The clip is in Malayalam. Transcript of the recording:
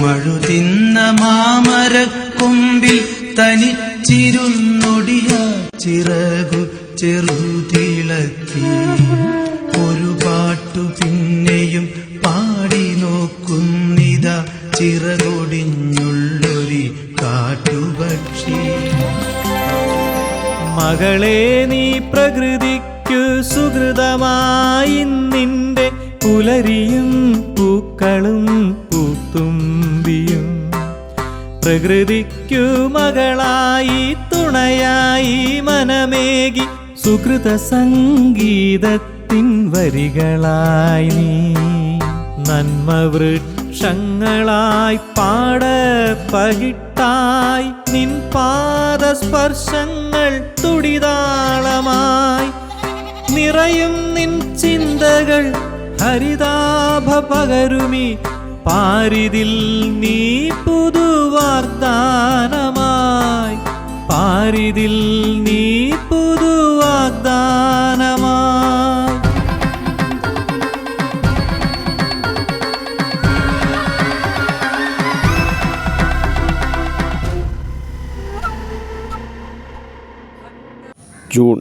മഴുതിന്ന മാമരക്കൊമ്പിൽ തനിച്ചിരുന്നൊടിയ ചിറകു ചെറുതിളക്കി. ഒരു പാട്ടു പിന്നെയും പാടി നോക്കുന്നിത ചിറകൊടിഞ്ഞുള്ളൊരി കാട്ടുപക്ഷി. മകളെ നീ പ്രകൃതിക്കു സുഹൃതമായി നിന്റെ പുലരിയും പൂക്കളും പൂത്തുമ്പിയും പ്രകൃതിക്കു മകളായി തുണയായി മനമേകി സുഹൃത സംഗീതത്തിൻ വരികളായി നീ. നന്മ വൃക്ഷങ്ങളായി പാട പകിട്ടായി നിൻ പാദസ്പർശങ്ങൾ തുടിതാളമായി. നിറയും നിൻ ചിന്തകൾ ഹരിതാഭ പകരുമി പാരിതിൽ നീ പാരിതിൽ നീ പുതുവാഗ്ദാനമായി ജൂൺ